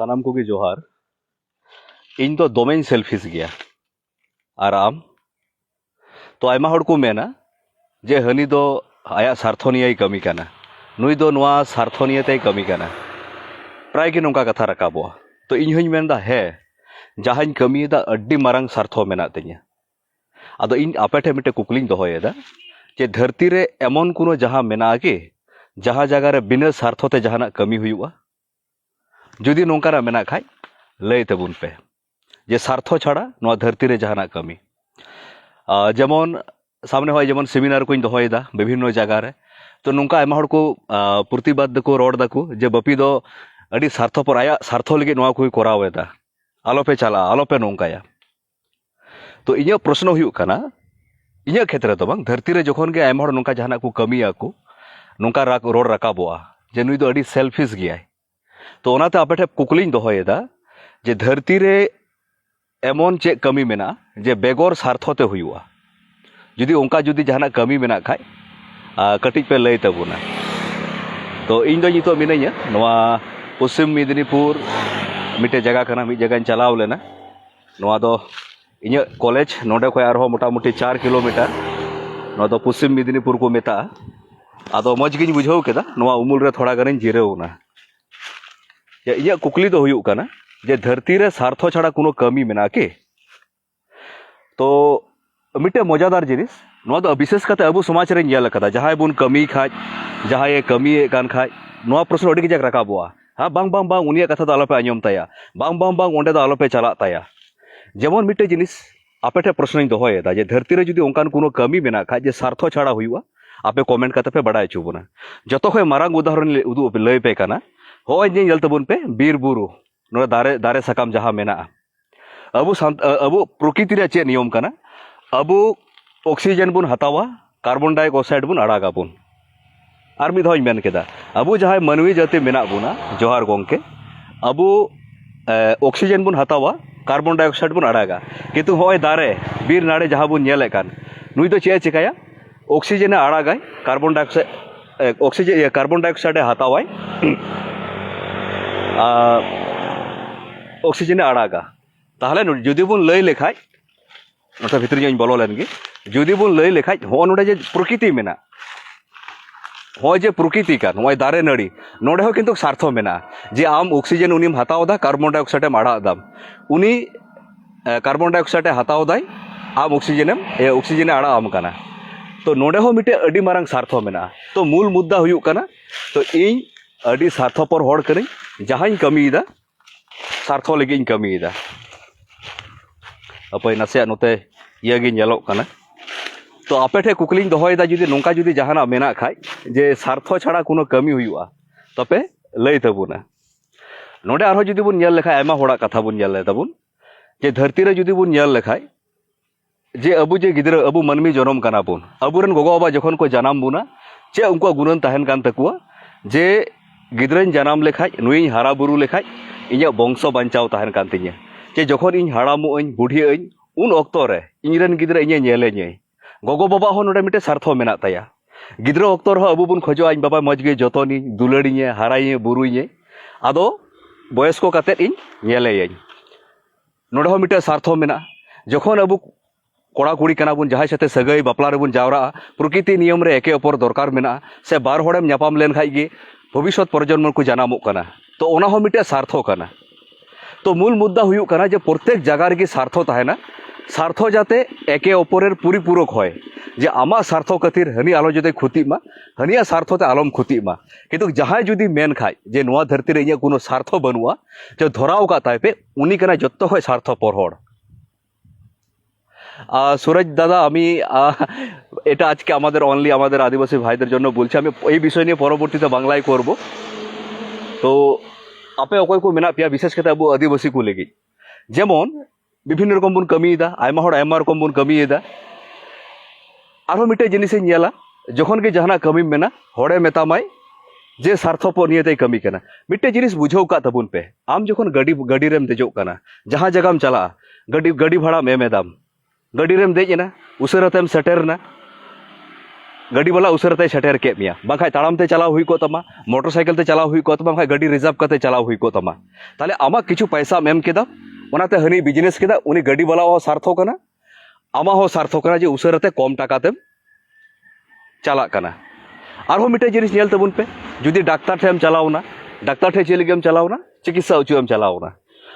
सामम को जोहार। इन तो दोमेन सेल्फीज गया आराम। तो आयमा को मेना, जे हनी दो आया सार्थोनिया कमी करना। नुई दो नुआ कमी करना। प्राय के नुका कथा रखा बो तो इन हुई मेन है, जहाँ कमी दा अड्डी मरंग सार्थो में तीन अदो इन आपेटे मिटे कुकलिंग दो होए जे धरती रे एमोन कुनो जहाँ मेना आगे, जहाँ जगह बिना सार्थो ते जहाँ कमी हुई हुआ। जुदी नौकाना खा लैतेबन पे जे सार्थ छाड़ा धरती जहाँ कमी जेमन सामने हम जेमन सेमिनार को दहेदा विभिन्न जगार तो नौका को प्रतिबाद को रोड़ा को जे बापी दो अड़ी सार्थपर आया सार्थ लगे ना कोई करावेदा आलोपे चला आलोपे नौकाय तो इन प्रश्न होना इन खेतरे तो बांग धरती जखनगे नौका जहाँ को कमी को नौका रोड़ रकाबा जे नुद सेलफिस गया तो ओनाते आपे ठे कुकलिंग जे धरती रे एमोन चे कमी मेना जे बेगोर सार्थोते हुयुआ जुदी ओंका जुदी जहाना कमी मेना खाय आ, कटिक पे लय तबुना तो इन दो जितो मिनय पश्चिम मेदिनीपुर, मिटे जगह का मि जगह चलाव लेना। ना दो तो इन कॉलेज, नोडे खय आरो मोटामोटी 4 किलोमीटर, नोवा दो तो पश्चिम मेदनिपुर को मेता आदो तो मजगिन बुझौ केदा थोड़ा गरिन जिरेउना ᱡᱮ ᱤᱧᱟᱹᱜ ᱠᱩᱠᱞᱤ ᱫᱚ ᱦᱩᱭᱩᱜ ᱠᱟᱱᱟ ᱡᱮ ᱫᱷᱟᱹᱨᱛᱤ ᱨᱮ ᱥᱟᱨᱛᱷᱚ ᱪᱷᱟᱲᱟ ᱠᱳᱱᱳ ᱠᱟᱹᱢᱤ ᱢᱮᱱᱟᱜᱼᱟ ᱠᱤ ᱛᱚ ᱢᱤᱫᱴᱮᱱ ᱢᱚᱡᱟᱫᱟᱨ ᱡᱤᱱᱤᱥ ᱱᱚᱣᱟ ᱫᱚ ᱵᱤᱥᱮᱥ ᱠᱟᱛᱮ ᱟᱵᱚ ᱥᱚᱢᱟᱡᱽ ᱨᱮᱧ ᱧᱮᱞ ᱟᱠᱟᱫᱟ ᱡᱟᱦᱟᱸᱭ ᱵᱚᱱ ᱠᱟᱹᱢᱤ ᱠᱷᱟᱡ ᱡᱟᱦᱟᱸᱭᱮ ᱠᱟᱹᱢᱤᱭᱮᱫ ᱠᱟᱱ ᱠᱷᱟᱡ ᱱᱚᱣᱟ ᱯᱨᱚᱥᱱᱚ ᱟᱹᱰᱤ ᱠᱟᱡᱟᱠ ᱨᱟᱠᱟᱵᱚᱜᱼᱟ ᱦᱮᱸ ᱵᱟᱝ ᱵᱟᱝ ᱵᱟᱝ ᱩᱱᱤᱭᱟᱜ ᱠᱟᱛᱷᱟ ᱫᱚ ᱟᱞᱚᱯᱮ ᱟᱸᱡᱚᱢ ᱛᱟᱭᱟ ᱵᱟᱝ ᱵᱟᱝ ᱵᱟᱝ ᱚᱸᱰᱮ ᱫᱚ ᱟᱞᱚᱯᱮ ᱪᱟᱞᱟᱜ ᱛᱟᱭᱟ ᱡᱮᱢᱚᱱ ᱢᱤᱫᱴᱮᱱ ᱡᱤᱱᱤᱥ ᱟᱯᱮ ᱴᱷᱮᱱ ᱯᱨᱚᱥᱱᱚᱧ ᱫᱚᱦᱚᱭᱮᱫᱟ ᱡᱮ ᱫᱷᱟᱹᱨᱛᱤ ᱨᱮ ᱡᱩᱫᱤ ᱚᱱᱠᱟᱱ ᱠᱳᱱᱳ ᱠᱟᱹᱢᱤ ᱢᱮᱱᱟᱜ ᱠᱷᱟᱡ ᱡᱮ ᱥᱟᱨᱛᱷᱚ ᱪᱷᱟᱲᱟ ᱦᱩᱭᱩᱜᱼᱟ ᱟᱯᱮ ᱠᱚᱢᱮᱱᱴ ᱠᱟᱛᱮ ᱯᱮ ᱵᱟᱰᱟᱭ ᱦᱚᱪᱚ ᱵᱚᱱᱟ ᱡᱚᱛᱚ ᱠᱷᱚᱱ ᱢᱟᱨᱟᱝ ᱩᱫᱟᱦᱚᱨᱚᱱ ᱩᱫᱩᱜ ᱞᱟᱹᱭ ᱯᱮ ᱠᱟᱱᱟ জেল তবুন পে বীর বুরু নো দারে দারে সাকাম জাহা মেনা আবু সান্ত আবু প্রকৃতিরে চে নিয়ম কানা আবু অক্সিজেন বুন হাতাওয়া কার্বন ডাই অক্সাইড বুন আড়াগা বুন আর মিদ হই মেন কেদা আবু যাহাই মানবী জাতি মেনা বুনা জোহার গংকে আবু আহ, অক্সিজেন বুন হাতাওয়া কার্বন ডাই অক্সাইড বুন আড়াগা কিন্তু হয় দারে বীর নাড়ে যাহা বুন ñᱮᱞᱮ কান নুই তো চেয়ে চিকায়া অক্সিজেনে আড়াগায় carbon dioxide oxygen carbon die অক্সাইডে হাতাওয়ায় ᱚᱠᱥᱤᱡᱮᱱᱮ ᱟᱲᱟᱜᱟ ᱛᱟᱦᱚᱞᱮ ᱡᱩᱫᱤ ᱵᱚᱱ ᱞᱟᱹᱭ ᱞᱮᱠᱷᱟᱡ ᱱᱚᱛᱮ ᱵᱷᱤᱛᱨᱤ ᱧᱚᱜ ᱤᱧ ᱵᱚᱞᱚ ᱞᱮᱱᱜᱮ ᱡᱩᱫᱤ ᱵᱚᱱ ᱞᱟᱹᱭ ᱞᱮᱠᱷᱟᱡ ᱦᱚᱸᱜᱼᱚ ᱱᱚᱰᱮ ᱡᱮ ᱯᱨᱚᱠᱤᱛᱤ ᱢᱮᱱᱟᱜᱼᱟ ᱦᱚᱸᱜᱼᱚᱭ ᱡᱮ ᱯᱨᱚᱠᱤᱛᱤ ᱠᱟᱱ ᱱᱚᱜᱼᱚᱭ ᱫᱟᱨᱮ ᱱᱟᱹᱲᱤ ᱱᱚᱰᱮ ᱦᱚᱸ ᱠᱤᱱᱛᱩ ᱥᱟᱨᱛᱷᱚ ᱢᱮᱱᱟᱜᱼᱟ ᱡᱮ ᱟᱢ ᱚᱠᱥᱤᱡᱮᱱ ᱩᱱᱤᱢ ᱦᱟᱛᱟᱣᱫᱟ ᱠᱟᱨᱵᱚᱱ ᱰᱟᱭᱚᱠᱥᱟᱭᱤᱰᱮᱢ ᱟᱲᱟᱜ ᱫᱟᱢ ᱩᱱᱤ ᱠᱟᱨᱵᱚᱱ ᱰᱟᱭᱚᱠᱥᱟᱭᱤᱰᱮ ᱦᱟᱛᱟᱣᱫᱟᱭ ᱟᱢ ᱚᱠᱥᱤᱡᱮᱱᱮᱢ ᱚᱠᱥᱤᱡᱮᱱᱮ ᱟᱲᱟᱜ ᱟᱢ ᱠᱟᱱᱟ ᱛᱚ ᱱᱚᱰᱮ ᱦᱚᱸ ᱢᱤᱫᱴᱮᱡ ᱟᱹᱰᱤ ᱢᱟᱨᱟᱝ ᱥᱟᱨᱛᱷᱚ ᱢᱮᱱᱟᱜᱼᱟ ᱛᱚ ᱢূᱞ ᱢᱩᱫᱽᱫᱟ ᱦᱩᱭᱩᱜ ᱠᱟᱱᱟ ᱛᱚ ᱤᱧ ᱟᱹᱰᱤ ᱥᱟᱨᱛᱷᱚᱯᱚᱨ ᱦᱚᱲ ᱠᱟᱹᱱᱟᱹᱧ ᱡᱟᱦᱟᱸᱧ ᱠᱟᱹᱢᱤᱭᱮᱫᱟ ᱥᱟᱨᱛᱷᱚ ᱞᱟᱹᱜᱤᱫ ᱤᱧ ᱠᱟᱹᱢᱤᱭᱮᱫᱟ ᱦᱟᱯᱳᱭ ᱱᱟᱥᱮᱭᱟᱜ ᱱᱚᱛᱮ ᱤᱭᱟᱹ ᱜᱮ ᱧᱮᱞᱚᱜ ᱠᱟᱱᱟ ᱛᱚ ᱟᱯᱮ ᱴᱷᱮᱡ ᱠᱩᱠᱞᱤᱧ ᱫᱚᱦᱚᱭᱮᱫᱟ ᱡᱩᱫᱤ ᱱᱚᱝᱠᱟ ᱡᱩᱫᱤ ᱡᱟᱦᱟᱱᱟᱜ ᱢᱮᱱᱟᱜ ᱠᱷᱟᱡ ᱡᱮ ᱥᱟᱨᱛᱷᱚ ᱪᱷᱟᱲᱟ ᱠᱳᱱᱳ ᱠᱟᱹᱢᱤ ᱦᱩᱭᱩᱜᱼᱟ ᱛᱚᱯᱮ ᱞᱟᱹᱭ ᱛᱟᱵᱚᱱᱟ ᱱᱚᱰᱮ ᱟᱨᱦᱚᱸ ᱡᱩᱫᱤ ᱵᱚᱱ ᱧᱮᱞ ᱞᱮᱠᱷᱟᱡ ᱟᱭᱢᱟ ᱦᱚᱲᱟᱜ ᱠᱟᱛᱷᱟ ᱵᱚᱱ ᱧᱮᱞ ᱞᱮᱫᱟᱵᱚᱱ ᱡᱮ ᱫᱷᱟᱹᱨᱛᱤ ᱨᱮ ᱡᱩᱫᱤ ᱵᱚᱱ ᱧᱮᱞ ᱞᱮᱠᱷᱟᱡ ᱡᱮ ᱟᱵᱚ ᱡᱮ ᱜᱤᱫᱽᱨᱟᱹ ᱟᱵᱚ ᱢᱟᱹᱱᱢᱤ ᱡᱚᱱᱚᱢ ᱠᱟᱱᱟ ᱵᱚᱱ ᱟᱵᱚᱨᱮᱱ ᱜᱚᱜᱚ ᱵᱟᱵᱟ ᱡᱚᱠᱷᱚᱱ ᱠᱚ ᱡᱟᱱᱟᱢ ᱵᱚᱱᱟ ᱪᱮᱫ ᱩᱱᱠᱩᱣᱟᱜ ᱜᱩᱱᱟᱹᱱ ᱛᱟᱦᱮᱱ ᱠᱟᱱ ᱛᱟᱠᱚᱣᱟ ᱡᱮ गनाम लेख नुई हारा बुरु लेखा इं वंश बाचावती चे जख इं हड़ामुन बुढ़ी उन अक्तर इनन गेले गगो बाबा नीटे सार्थ मे ग्रो अक्त अब बन खजा इन बाबा मजगे जतन दुलड़े हारा बुरुए अद बयस्क नोड़े मिट्ट सार्थ मे जख अब कड़ा कुड़ी का बन जहाँ साथ सगै बापला जावरा प्रकृति नियम एके ओपर दरकार मे बार हम लेन ᱵᱷᱚᱵᱤᱥᱥᱚᱛ ᱯᱨᱚᱡᱚᱱᱢᱚ ᱠᱚ ᱡᱟᱱᱟᱢᱚᱜ ᱠᱟᱱᱟ ᱛᱚ ᱚᱱᱟ ᱦᱚᱸ ᱢᱤᱫᱴᱮᱱ ᱥᱟᱨᱛᱷᱚ ᱠᱟᱱᱟ ᱛᱚ ᱢᱩᱞ ᱢᱩᱫᱽᱫᱟ ᱦᱩᱭᱩᱜ ᱠᱟᱱᱟ ᱡᱮ ᱯᱨᱚᱛᱮᱠ ᱡᱟᱭᱜᱟ ᱨᱮᱜᱮ ᱥᱟᱨᱛᱷᱚ ᱛᱟᱦᱮᱱᱟ ᱥᱟᱨᱛᱷᱚ ᱡᱟᱛᱮ একে অপরের পরিপূরক হয় যে আমার স্বার্থ খাতির হানি আলো যদি ক্ষতি মা হানিয়া স্বার্থতে আলম ক্ষতি মা কিন্তু যাহাই যদি মেন খায় যে নোয়া ধরতি রে কোনো স্বার্থ বানুয়া যে ধরাও কা তাইপে উনি কেনা যত হয় স্বার্থ পরহড় সুরজ দাদা, আমি এটা আজকে আমাদের অনলি আমাদের আদিবাসী ভাইদের জন্য বলছি। আমি এই বিষয় নিয়ে পরবর্তীতে বাংলায় করব। তো আপে অকয় কো মেনা পিয়া বিশেষ করে আবু আদিবাসী কু লেগে। যেমন, বিভিন্ন রকম বোন কমিয়ে দা আয়মা হড় আয়মা রকম বোন কমিয়ে দা আরও মিটাই জিনিস নিয়েলা, যখন কি যাহা কমি মেনা, হড়ে মেতামাই যে সার্থপ নিয়েতেই কমি কেনা। মিটাই জিনিস বুঝাও কাত তাবুন পে। আম যখন গাড়ি গাড়ি রেম দেজোগ কানা, জাহা জায়গাম চালা, গাড়ি গাড়ি ভাড়া মেমেদাম गाड़ी रेम देजना सेटेना गाड़ी वाला उसे ते सेटेर के मिया बाखा ताड़ाम ते चलाव तमा मोटरसाइकिल ते चलाव हुई तमा बाखा गाड़ी रिज़र्व करते चलाव तमा ताले आमा किछु पैसा मेम केदा हनी बिज़नेस केदा गाड़ी वाला सार्थक करना आमा सार्थक करना जे कम टाका ते चला करना और मिटे जिनिस नेल पे जुदी डाक्टर ठेम चलावना डाक्टर ठे चले चलावना चिकित्सा उचुम चलावना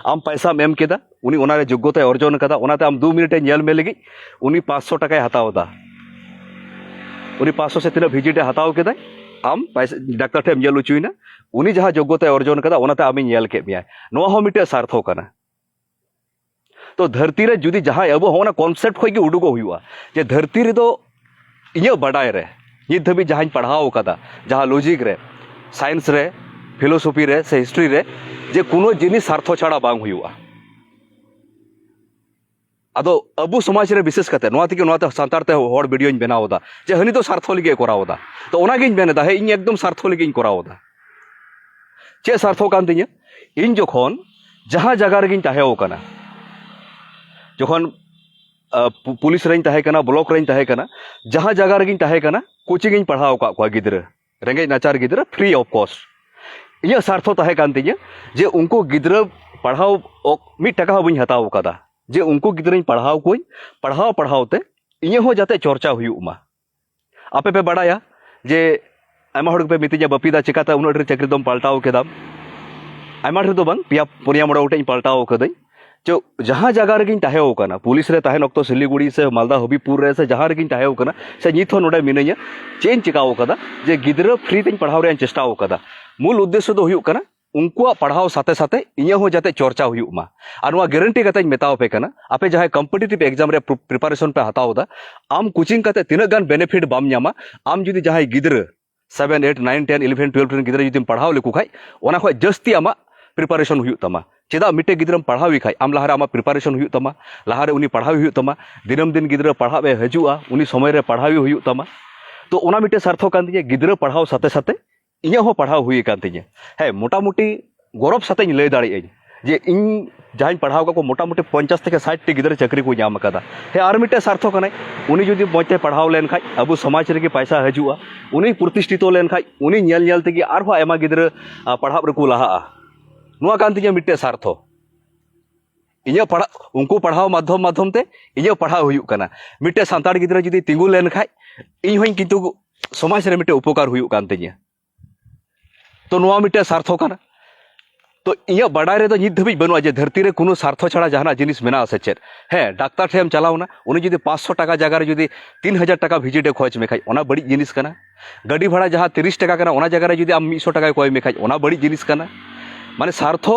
आम पैसा एम के उन अर्जन कदा? उनते आम दो मिनट मेलेगे। उन पाँच सौ टाकाय हतावदा उन पाँच सौ से तीन भिजिटे हतव कद? आम पैसा डाक्टर ठेम उचुना उन जहाँ जोग्यत अर्जन कदा? आमल मेटे सार्थ करना तो धरती रे जुदी जहाँ अब हम कन्सेप्ट खोई उडुक जे धरती रेद तो इं बाड़ा नित धाबी जहाँ पढ़ाव कदा? जहाँ लॉजिक रे साइंस रे फिलोसोफी रे से हिस्ट्री रे जे कुनो जिनी सार्थो छाड़ा बांग हुआ। अदो अब समाज रे विशेष कते नवा तिके नवा ते संतार ते होड़ वीडियो इन बनाओ दा जे हनी तो सार्थो लिगे कराओ तो दा तो ओना गिन बनेदा है, इन एकदम सार्थो लिगे इन कराओ दा चे सार्थो कान दिने इन जोखोन जहाँ जगह रे गिन चाहे ओकना जोखोन पुलिस रे इन चाहे कना, ब्लॉक रे इन चाहे कना, जहाँ जगह रे गिन चाहे कना, कोचिंग इन पढ़ाओ का को गिदरे। रेंगे नाचार गिदरे फ्री ऑफ़ कॉस्ट ᱤᱧᱟᱹᱜ ᱥᱟᱨᱛᱷᱚ ᱛᱟᱦᱮᱸ ᱠᱟᱱ ᱛᱤᱧᱟᱹ ᱡᱮ ᱩᱱᱠᱩ ᱜᱤᱫᱽᱨᱟᱹ ᱯᱟᱲᱦᱟᱣ ᱚᱠ- ᱢᱤᱫ ᱴᱟᱠᱟ ᱦᱚᱸ ᱵᱟᱹᱧ ᱦᱟᱛᱟᱣ ᱟᱠᱟᱫᱟ ᱡᱮ ᱩᱱᱠᱩ ᱜᱤᱫᱽᱨᱟᱹᱧ ᱯᱟᱲᱦᱟᱣ ᱠᱚᱣᱟᱹᱧ ᱯᱟᱲᱦᱟᱣ ᱯᱟᱲᱦᱟᱣ ᱛᱮ ᱤᱧᱟᱹᱜ ᱦᱚᱸ ᱡᱟᱛᱮ ᱪᱚᱨᱪᱟ ᱦᱩᱭᱩᱜ ᱢᱟ ᱟᱯᱮ ᱯᱮ ᱵᱟᱲᱟᱭᱟ ᱡᱮ ᱟᱭᱢᱟ ᱦᱚᱲ ᱜᱮᱯᱮ ᱢᱤᱛᱟᱹᱧᱟ ᱵᱟᱯᱤᱫᱟ ᱪᱤᱠᱟᱛᱮ ᱩᱱᱟᱹᱜ ᱰᱷᱮᱨ ᱪᱟᱹᱠᱨᱤ ᱫᱚᱢ ᱯᱟᱞᱴᱟᱣ ᱠᱮᱫᱟᱢ ᱟᱭᱢᱟ ᱰᱷᱮᱨ ᱫᱚ ᱵᱟᱝ ᱯᱮᱭᱟ ᱯᱩᱱᱭᱟ ᱢᱚᱬᱮ ᱜᱚᱴᱮᱡ ᱤᱧ ᱯᱟᱞᱴᱟᱣ ᱠᱟᱹᱫᱟᱹᱧ ᱪᱚ ᱡᱟᱦᱟᱸ ᱡᱟᱭᱜᱟ ᱨᱮᱜᱤᱧ ᱛᱟᱦᱮᱸ ᱠᱟᱱᱟ ᱯᱩᱞᱤᱥ ᱨᱮ ᱛᱟᱦᱮᱱ ᱚᱠᱛᱚ ᱥᱤᱞᱤᱜᱩᱲᱤ ᱥᱮ ᱢᱟᱞᱫᱟ ᱦᱚᱵᱤᱵᱯᱩᱨ ᱨᱮ ᱥᱮ ᱡᱟᱦᱟᱸ ᱨᱮᱜᱤᱧ ᱛᱟᱦᱮᱸ ᱠᱟᱱᱟ ᱥᱮ ᱱᱤᱛ ᱦᱚᱸ ᱱᱚᱰᱮ ᱢᱤᱱᱟᱹᱧᱟ ᱪᱮᱫ ᱤᱧ ᱪᱤᱠᱟᱹᱣ ᱠᱟᱫᱟ ᱡᱮ ᱜᱤᱫᱽᱨᱟᱹ ᱯᱷᱨᱤ ᱛᱮᱧ ᱯᱟᱲᱦᱟᱣ ᱨᱮᱭᱟᱜ ᱤᱧ ᱪᱮᱥᱴᱟ ᱠᱟᱫᱟ मूल उद्देश्य तो उनको पढ़ाव साथे साथे इं जाते चर्चा हुआ और ग्यारंटी कत मेतापे आपे जहाँ कम्पिटेटिव एग्ज़ाम प्रिपारेशन पे हतावदा आम कोचिंग कते तीना गान बेनिफिट बाम नामा आम जी जहाँ गिद्र seven eight nine ten eleven twelve गिद्र जुदी पढ़ाव लेको खाई जस्ती आम प्रिपारेशन होता चेदा मिट्टे गिद्रम पढ़ावी खाई, आम लहारे आम प्रिपारेशन होता लहारे उनी पढ़ावी हुआ दिनम दिन गिद्र पढ़ावे हजू उनी समय रे पढ़ावी होता तो मिट्टे सार्थक गिद्र पढ़ाव साथे साथे ᱤᱧᱟᱹᱜ ᱦᱚᱸ ᱯᱟᱲᱦᱟᱣ ᱦᱩᱭ ᱟᱠᱟᱱ ᱛᱤᱧᱟᱹ ᱦᱮᱸ ᱢᱚᱴᱟᱢᱩᱴᱤ ᱜᱚᱨᱚᱵᱽ ᱥᱟᱛᱮᱧ ᱞᱟᱹᱭ ᱫᱟᱲᱮᱭᱟᱜ ᱟᱹᱧ ᱡᱮ ᱤᱧ ᱡᱟᱦᱟᱸᱧ ᱯᱟᱲᱦᱟᱣ ᱟᱠᱟᱫ ᱠᱚ ᱢᱚᱴᱟᱢᱩᱴᱤ ᱯᱚᱧᱪᱟᱥ ᱛᱷᱮᱠᱮ ᱥᱟᱴᱴᱤ ᱜᱤᱫᱽᱨᱟᱹ ᱪᱟᱹᱠᱨᱤ ᱠᱚ ᱧᱟᱢ ᱟᱠᱟᱫᱟ ᱦᱮᱸ ᱟᱨ ᱢᱤᱫᱴᱮᱱ ᱥᱟᱨᱛᱷᱚ ᱠᱟᱱᱟᱭ ᱩᱱᱤ ᱡᱩᱫᱤ ᱢᱚᱡᱽᱛᱮ ᱯᱟᱲᱦᱟᱣ ᱞᱮᱱᱠᱷᱟᱱ ᱟᱵᱚ ᱥᱚᱢᱟᱡᱽ ᱨᱮᱜᱮ ᱯᱟᱭᱥᱟ ᱦᱤᱡᱩᱜᱼᱟ ᱩᱱᱤ ᱯᱨᱚᱛᱤᱥᱴᱷᱤᱛᱚ ᱞᱮᱱᱠᱷᱟᱱ ᱩᱱᱤ ᱧᱮᱞ ᱧᱮᱞ ᱛᱮᱜᱮ ᱟᱨᱦᱚᱸ ᱟᱭᱢᱟ ᱜᱤᱫᱽᱨᱟᱹ ᱯᱟᱲᱦᱟᱜ ᱨᱮᱠᱚ ᱞᱟᱦᱟᱜᱼᱟ ᱱᱚᱣᱟ ᱠᱟᱱ ᱛᱤᱧᱟᱹ ᱢᱤᱫᱴᱮᱱ ᱥᱟᱨᱛᱷᱚ ᱤᱧᱟᱹᱜ ᱯᱟᱲᱦᱟᱣ ᱩᱱᱠᱩ ᱯᱟᱲᱦᱟᱣ ᱢᱟᱫᱽᱫᱷᱚᱢ ᱢᱟᱫᱽᱫᱷᱚᱢ ᱛᱮ ᱤᱧᱟᱹᱜ ᱯᱟᱲᱦᱟᱣ ᱦᱩᱭᱩᱜ ᱠᱟᱱᱟ ᱢᱤᱫᱴᱮᱱ ᱥᱟᱱᱛᱟᱲ ᱜᱤᱫᱽᱨᱟᱹ ᱡᱩᱫᱤ ᱛᱤᱸᱜᱩ ᱞᱮᱱᱠᱷᱟᱱ ᱤᱧ ᱦᱚᱸᱧ ᱠᱤᱱᱛᱩ ᱥᱚᱢᱟᱡᱽ ᱨᱮ ᱢᱤᱫᱴᱮᱱ ᱩᱯᱚᱠᱟᱨ ᱦᱩᱭᱩᱜ ᱠᱟᱱ ᱛᱤᱧᱟᱹ ᱛᱚ ᱱᱚᱣᱟ ᱢᱤᱫᱴᱮᱱ ᱥᱟᱨᱛᱷᱚ ᱠᱟᱱᱟ ᱛᱚ ᱤᱧᱟᱹᱜ ᱵᱟᱰᱟᱭ ᱨᱮᱫᱚ ᱱᱤᱛ ᱫᱷᱟᱹᱵᱤᱡ ᱵᱟᱹᱱᱩᱜᱼᱟ ᱡᱮ ᱫᱷᱟᱹᱨᱛᱤ ᱨᱮ ᱠᱳᱱᱳ ᱥᱟᱨᱛᱷᱚ ᱪᱷᱟᱲᱟ ᱡᱟᱦᱟᱱᱟᱜ ᱡᱤᱱᱤᱥ ᱢᱮᱱᱟᱜᱼᱟ ᱥᱮ ᱪᱮᱫ ᱦᱮᱸ ᱰᱟᱠᱛᱟᱨ ᱴᱷᱮᱱ ᱮᱢ ᱪᱟᱞᱟᱣᱱᱟ ᱩᱱᱤ ᱡᱩᱫᱤ ᱯᱟᱸᱪᱥᱚ ᱴᱟᱠᱟ ᱡᱟᱭᱜᱟ ᱨᱮ ᱡᱩᱫᱤ ᱛᱤᱱ ᱦᱟᱡᱟᱨ ᱴᱟᱠᱟ ᱵᱷᱤᱡᱤᱴᱮ ᱠᱷᱚᱡ ᱢᱮᱠᱷᱟᱡ ᱚᱱᱟ ᱵᱟᱹᱲᱤᱡ ᱡᱤᱱᱤᱥ ᱠᱟᱱᱟ ᱜᱟᱹᱰᱤ ᱵᱷᱟᱲᱟ ᱡᱟᱦᱟᱸ ᱛᱤᱨᱤᱥ ᱴᱟᱠᱟ ᱠᱟᱱᱟ ᱚᱱᱟ ᱡᱟᱭᱜᱟ ᱨᱮ ᱡᱩᱫᱤ ᱟᱢ ᱢᱤᱫᱥᱚ ᱴᱟᱠᱟᱭ ᱠᱚᱭ ᱢᱮᱠᱷᱟᱡ ᱚᱱᱟ ᱵᱟᱹᱲᱤᱡ ᱡᱤᱱᱤᱥ ᱠᱟᱱᱟ ᱢᱟᱱᱮ ᱥᱟᱨᱛᱷᱚ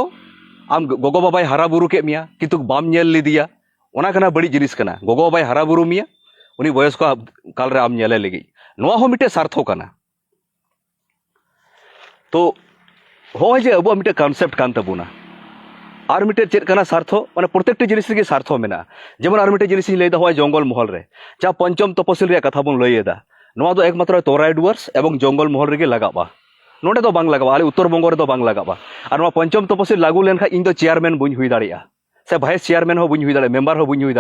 ᱟᱢ ᱜᱚᱜᱚ ᱵᱟᱵᱟᱭ ᱦᱟᱨᱟ ᱵᱩᱨᱩ ᱠᱮᱫ ᱢᱮᱭᱟ ᱠᱤᱱᱛᱩ ᱵᱟᱢ ᱧᱮᱞ ᱞᱮᱫᱮᱭᱟ ᱚᱱᱟ ᱠᱟᱱᱟ ᱵᱟᱹᱲᱤᱡ ᱡᱤᱱᱤᱥ ᱠᱟᱱᱟ ᱜᱚᱜᱚ ᱵᱟᱵᱟᱭ ᱦᱟᱨᱟ ᱵᱩᱨᱩ ᱢᱮᱭᱟ ᱩᱱᱤ ᱵᱚᱭᱚᱥᱠᱚ ᱠᱟᱞᱨᱮ ᱟᱢ ᱧᱮᱞᱮ ᱞᱟᱹᱜᱤᱫ ᱱᱚᱣᱟ ᱦᱚᱸ ᱢᱤᱫᱴᱮᱡ ᱥᱟᱨᱛᱷᱚ ᱠᱟᱱᱟ ᱛᱚ ᱦᱚᱸᱜᱼᱚᱭ ᱡᱮ ᱟᱵᱚᱣᱟᱜ ᱢᱤᱫᱴᱮᱱ ᱠᱚᱱᱥᱮᱯᱴ ᱠᱟᱱ ᱛᱟᱵᱚᱱᱟ ᱟᱨ ᱢᱤᱫᱴᱮᱱ ᱪᱮᱫ ᱠᱟᱱᱟ ᱥᱟᱨᱛᱷᱚ ᱢᱟᱱᱮ ᱯᱨᱚᱛᱮᱠᱴᱤ ᱡᱤᱱᱤᱥ ᱨᱮᱜᱮ ᱥᱟᱨᱛᱷᱚ ᱢᱮᱱᱟᱜᱼᱟ ᱡᱮᱢᱚᱱ ᱟᱨ ᱢᱤᱫᱴᱮᱱ ᱡᱤᱱᱤᱥᱤᱧ ᱞᱟᱹᱭᱫᱟ ᱱᱚᱜᱼᱚᱭ ᱡᱚᱝᱜᱚᱞ ᱢᱚᱦᱚᱞ ᱨᱮ ᱡᱟᱦᱟᱸ ᱯᱚᱧᱪᱚᱢ ᱛᱚᱯᱚᱥᱤᱞ ᱨᱮᱭᱟᱜ ᱠᱟᱛᱷᱟ ᱵᱚᱱ ᱞᱟᱹᱭᱮᱫᱟ ᱱᱚᱣᱟ ᱫᱚ ᱮᱠᱢᱟᱛᱨᱚ ᱛᱚᱨᱟᱭ ᱰᱩᱣᱟর্স ᱮᱵᱚᱝ ᱡᱚᱝᱜᱚᱞ ᱢᱚᱦᱚᱞ ᱨᱮᱜᱮ ᱞᱟᱜᱟᱜᱼᱟ ᱱᱚᱰᱮ ᱫᱚ ᱵᱟᱝ ᱞᱟᱜᱟᱜᱼᱟ ᱟᱞᱮ ᱩᱛᱛᱚᱨ ᱵᱚᱝᱜᱚ ᱨᱮᱫᱚ ᱵᱟᱝ ᱞᱟᱜᱟᱜᱼᱟ ᱟᱨ ᱱᱚᱣᱟ ᱯᱚᱧᱪᱚᱢ ᱛᱚᱯᱚᱥᱤᱞ ᱞᱟᱹᱜᱩ ᱞᱮᱱᱠᱷᱟᱱ ᱤᱧ ᱫᱚ ᱪᱮᱭᱟᱨᱢᱮᱱ ᱵᱟᱹᱧ ᱦᱩᱭ ᱫᱟᱲᱮᱭᱟᱜᱼᱟ से भाइस चेयरमैन बुन हुई देंबर बुन हुई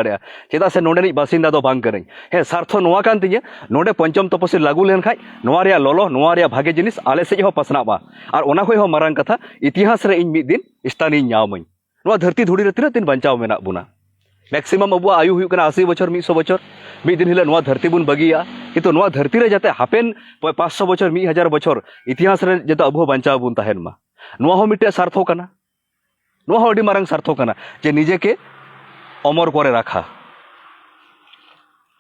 चेदा से नोड़ बासिंदा तो बांग करें। हे, सार्थो नाती नोड़े पंचम तपसिल लागू लेन खाया लोलो भागे जिन आले सज पासनावा। और मारा कथा, इतिहास इन मिद दिन स्थानीय धरती धूड़ी तीन दिन बचाव मे बोना। मैक्सीम अब आयु हो आशी बचर मिशो बचर। मिद दिन हिलोर धरती बुन बगिया। कि तो धरती में जाते हापेन, पाँच सौ बचर मिहार बचर। इतिहास जो अब बचाव बनमा मिट्टे सार्थो करना ᱱᱚᱣᱟ ᱦᱚᱸ ᱟᱹᱰᱤ ᱢᱟᱨᱟᱝ ᱥᱟᱨᱛᱷᱚ ᱠᱟᱱᱟ ᱡᱮ ᱱᱤᱡᱮᱠᱮ ᱚᱢᱚᱨ ᱠᱚᱨᱮ ᱨᱟᱠᱷᱟ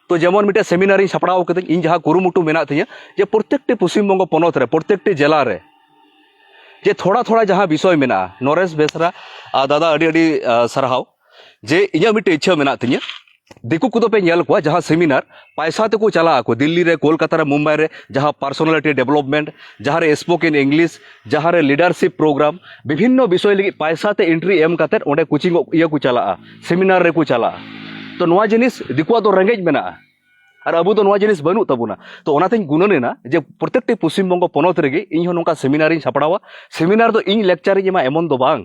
তো যেমন মিটা সেমিনারি ছাপড়াও কেতে, ইন যাহা কুরুমুটু মেনা তিয়া যে প্রত্যেকটি পশ্চিমবঙ্গ পনত রে প্রত্যেকটি জেলা রে যে থোড়া থোড়া যাহা বিষয় মেনা, নরেশ বেসরা দাদা আডি আডি সারহাও, যে ইয়া মিটে ইচ্ছা মেনা তিয়া ᱫᱤᱠᱩ ᱠᱚᱫᱚ ᱯᱮ ᱧᱮᱞ ᱠᱚᱣᱟ ᱡᱟᱦᱟᱸ ᱥᱮᱢᱤᱱᱟᱨ ᱯᱟᱭᱥᱟ ᱛᱮᱠᱚ ᱪᱟᱞᱟᱜ ᱟᱠᱚ ᱫᱤᱞᱞᱤ ᱨᱮ ᱠᱳᱞᱠᱟᱛᱟ ᱨᱮ ᱢᱩᱢᱵᱟᱭ ᱨᱮ ᱡᱟᱦᱟᱸ ᱯᱟᱨᱥᱚᱱᱟᱞᱤᱴᱤ ᱰᱮᱵᱷᱞᱚᱯᱢᱮᱱᱴ ᱡᱟᱦᱟᱸ ᱨᱮ ᱥᱯᱳᱠᱮᱱ ᱤᱝᱞᱤᱥ ᱡᱟᱦᱟᱸ ᱨᱮ ᱞᱤᱰᱟᱨᱥᱤᱯ ᱯᱨᱳᱜᱨᱟᱢ ᱵᱤᱵᱷᱤᱱᱱᱚ ᱵᱤᱥᱚᱭ ᱞᱟᱹᱜᱤᱫ ᱯᱟᱭᱥᱟ ᱛᱮ ᱮᱱᱴᱨᱤ ᱮᱢ ᱠᱟᱛᱮᱫ ᱚᱸᱰᱮ ᱠᱳᱪᱤᱝ ᱤᱭᱟᱹ ᱠᱚ ᱪᱟᱞᱟᱜᱼᱟ ᱥᱮᱢᱤᱱᱟᱨ ᱨᱮᱠᱚ ᱪᱟᱞᱟᱜᱼᱟ ᱛᱚ ᱱᱚᱣᱟ ᱡᱤᱱᱤᱥ ᱫᱤᱠᱩᱣᱟᱜ ᱫᱚ ᱨᱮᱸᱜᱮᱡ ᱢᱮᱱᱟᱜᱼᱟ ᱟᱨ ᱟᱵᱚ ᱫᱚ আর আবু তো নয় জিনিস বানু তাবুনা তো ওনাতেই গুণনেনা যে প্রত্যেকটি পশ্চিমবঙ্গ পনত রেগে ইনহ নঙ্কা সেমিনারিং সাপড়াওয়া সেমিনার তো ইন ᱮᱢᱟ ᱮᱢᱚᱱ ᱫᱚ ᱵᱟᱝ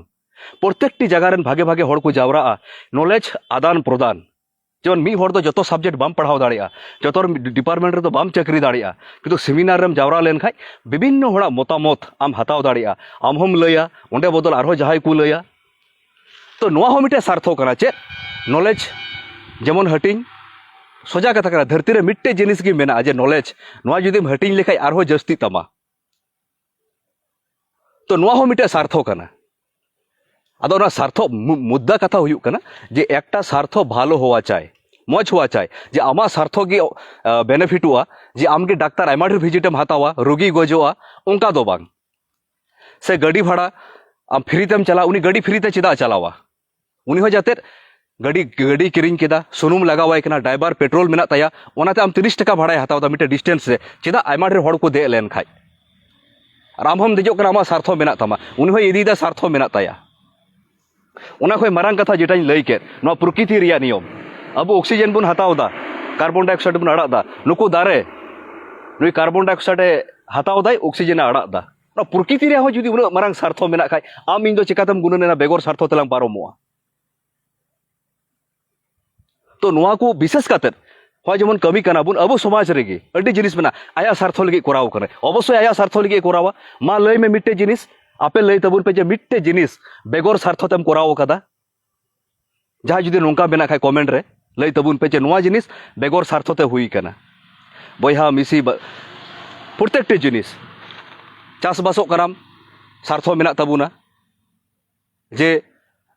ᱯᱨᱚᱛᱮᱠᱴᱤ ᱡᱟᱭᱜᱟ ᱨᱮᱱ ᱵᱷᱟᱜᱮ ᱵᱷᱟᱜᱮ ᱦᱚᱲ ᱠᱚ ᱡᱟᱣᱨᱟᱜᱼᱟ নলেজ ᱟᱫᱟᱱ ᱯᱨᱚᱫᱟᱱ ᱡᱮᱢᱚᱱ ᱢᱤᱫ ᱦᱚᱲ ᱫᱚ ᱡᱚᱛᱚ ᱥᱟᱵᱡᱮᱠᱴ ᱵᱟᱢ ᱯᱟᱲᱦᱟᱣ ᱫᱟᱲᱮᱭᱟᱜᱼᱟ ᱡᱚᱛᱚ ᱰᱤᱯᱟᱨᱴᱢᱮᱱᱴ ᱨᱮᱫᱚ ᱵᱟᱢ ᱪᱟᱹᱠᱨᱤ ᱫᱟᱲᱮᱭᱟᱜᱼᱟ ᱠᱤᱱᱛᱩ ᱥᱮᱢᱤᱱᱟᱨ ᱨᱮᱢ ᱡᱟᱣᱨᱟ ᱞᱮᱱᱠᱷᱟᱱ ᱵᱤᱵᱷᱤᱱᱱᱚ ᱦᱚᱲᱟᱜ ᱢᱚᱛᱟᱢᱚᱛ ᱟᱢ ᱦᱟᱛᱟᱣ ᱫᱟᱲᱮᱭᱟᱜᱼᱟ ᱟᱢ ᱦᱚᱢ ᱞᱟᱹᱭᱟ ᱚᱸᱰᱮ ᱵᱚᱫᱚᱞ ᱟᱨᱦᱚᱸ ᱡᱟᱦᱟᱸᱭ ᱠᱚ ᱞᱟᱹᱭᱟ ᱛᱚ ᱱᱚᱣᱟ ᱦᱚᱸ ᱢᱤᱫᱴᱮᱱ ᱥᱟᱨᱛᱷᱚ ᱠᱟᱱᱟ ᱪᱮᱫ ᱱᱚᱞᱮᱡᱽ ᱡᱮᱢᱚᱱ ᱦᱟᱹᱴᱤᱧ ᱥᱚᱡᱟ ᱠᱟᱛᱷᱟ ᱠᱟᱱᱟ ᱫᱷᱟᱹᱨᱛᱤ ᱨᱮ ᱢᱤᱫᱴᱮᱱ ᱡᱤᱱᱤᱥ ᱜᱮ ᱢᱮᱱᱟᱜᱼᱟ ᱡᱮ ᱱᱚᱞᱮᱡᱽ ᱱᱚᱣᱟ ᱡᱩᱫᱤᱢ ᱦᱟᱹᱴᱤᱧ ᱞᱮᱠᱷᱟᱡ ᱟᱨᱦᱚᱸ ᱡᱟᱹᱥᱛᱤ ᱛᱟᱢᱟ ᱛᱚ ᱱᱚᱣᱟ ᱦᱚᱸ ᱢᱤᱫᱴᱮᱱ ᱥᱟᱨᱛᱷᱚ ᱠᱟᱱᱟ अब स्वार्थ मुद्दा कथा होना जे एक स्वार्थ भलो हवा चाय मज हवा चाय जे आम स्वार्थ के बेनिफिटा जे आमगे डाक्टर एमार्डर भिजिटेम हतावा रोगी गजोआ उनका दो बांग से गाड़ी भाड़ा आम फ्री तेम चला उनी गाड़ी फ्री ते चेदा चलावा उनी हो जाते गाड़ी गाड़ी किरिंग केदा सुनूम लगावा एकना ड्राइवर पेट्रोल मेना तया उनाते आम 30 टका भाड़ा हतावा मिटे डिस्टेंस से चेदा एमार्डर होड़ को दे लेन खाय राम हम देजो कर आमा स्वार्थ तमा उनी हो इदीदा स्वार्थ मेना तया मरंग कथा जेटा लई के प्रकृति नियम। अब ऑक्सीजन बन हतावदा कार्बन डाइक्साइड बन आड़ा नुकू दारे, नई कार्बन डाइक्साइड हतावदा ऑक्सीजन आड़ा प्रकृति जी उंग सार्थ मे खा आम इन चेकाते गुणन बेगर सार्थ तेल पारम तो को विशेष करते जो जेबन कमी कर अब समाज रेगी जिन आया सार्थ लगे कराव अवश्य आया सार्थ लगे करावा। माँ लैमे मिट्टे जिस आपे लैताबन पे मिट्टे जिनिस, बेगर स्वार्थतेम करवकदा जहाँ जुदी नौका मे खा कमेंट लैताबन पे जिनिस, बेगर स्वार्थते हुई करना बहा मिसी प्रत्येक जिनिस। चाबासम स्वार्थ मेबना जे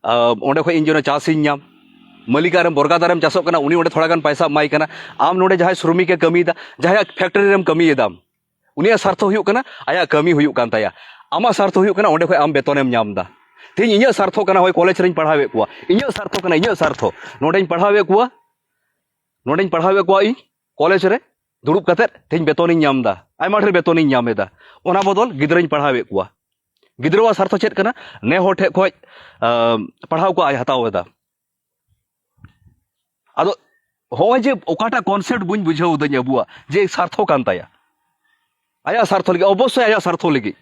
अंडे इन जो चाषी नाम मालिकारे बरगदारे चासोना थोड़ा पैसा माइकना आम नोड़े जहाँ श्रमिके कमी जहाँ फैक्ट्री कमी उन स्वार्थ होना आया कमी होता ᱟᱢᱟᱜ ᱥᱟᱨᱛᱷᱚ ᱦᱩᱭᱩᱜ ᱠᱟᱱᱟ ᱚᱸᱰᱮ ᱠᱷᱚᱡ ᱟᱢ ᱵᱮᱛᱚᱱᱮᱢ ᱧᱟᱢ ᱮᱫᱟ ᱛᱮᱦᱮᱧ ᱤᱧᱟᱹᱜ ᱥᱟᱨᱛᱷᱚ ᱠᱟᱱᱟ ᱦᱳᱭ ᱠᱚᱞᱮᱡᱽ ᱨᱮᱧ ᱯᱟᱲᱦᱟᱣᱮᱫ ᱠᱚᱣᱟ ᱤᱧᱟᱹᱜ ᱥᱟᱨᱛᱷᱚ ᱠᱟᱱᱟ ᱤᱧᱟᱹᱜ ᱥᱟᱨᱛᱷᱚ ᱱᱚᱰᱮᱧ ᱯᱟᱲᱦᱟᱣᱮᱫ ᱠᱚᱣᱟ ᱱᱚᱰᱮᱧ ᱯᱟᱲᱦᱟᱣᱮᱫ ᱠᱚᱣᱟ ᱤᱧ ᱠᱚᱞᱮᱡᱽ ᱨᱮ ᱫᱩᱲᱩᱵ ᱠᱟᱛᱮᱫ ᱛᱮᱦᱮᱧ ᱵᱮᱛᱚᱱᱤᱧ ᱧᱟᱢ ᱮᱫᱟ ᱟᱭᱢᱟ ᱰᱷᱮᱨ ᱵᱮᱛᱚᱱᱤᱧ ᱧᱟᱢ ᱮᱫᱟ ᱚᱱᱟ ᱵᱚᱫᱚᱞ ᱜᱤᱫᱽᱨᱟᱹᱧ ᱯᱟᱲᱦᱟᱣᱮᱫ ᱠᱚᱣᱟ ᱜᱤᱫᱽᱨᱟᱹᱣᱟᱜ ᱥᱟᱨᱛᱷᱚ ᱪᱮᱫ ᱠᱟᱱᱟ ᱱᱮ ᱦᱚᱲ ᱴᱷᱮᱡ ᱠᱷᱚᱡ ᱟᱸ, ᱯᱟᱲᱦᱟᱣ ᱠᱚ ᱟᱡ ᱦᱟᱛᱟᱣ ᱮᱫᱟ ᱟᱫᱚ ᱦᱚᱸᱜᱼᱚᱭ ᱡᱮ ᱚᱠᱟᱴᱟᱜ ᱠᱚᱱᱥᱮᱯᱴ ᱵᱟᱹᱧ ᱵᱩᱡᱷᱟᱹᱣ ᱫᱟᱹᱧ ᱟᱵᱚᱣᱟᱜ ᱡᱮ ᱥᱟᱨᱛᱷᱚ ᱠᱟᱱ ᱛᱟᱭᱟ ᱟᱭᱟᱜ ᱥᱟᱨᱛᱷᱚ ᱞᱟᱹᱜᱤᱫ ᱚᱵᱚᱥᱥᱳᱭ ᱟᱭᱟᱜ ᱥᱟᱨᱛᱷᱚ ᱞᱟᱹᱜᱤᱫ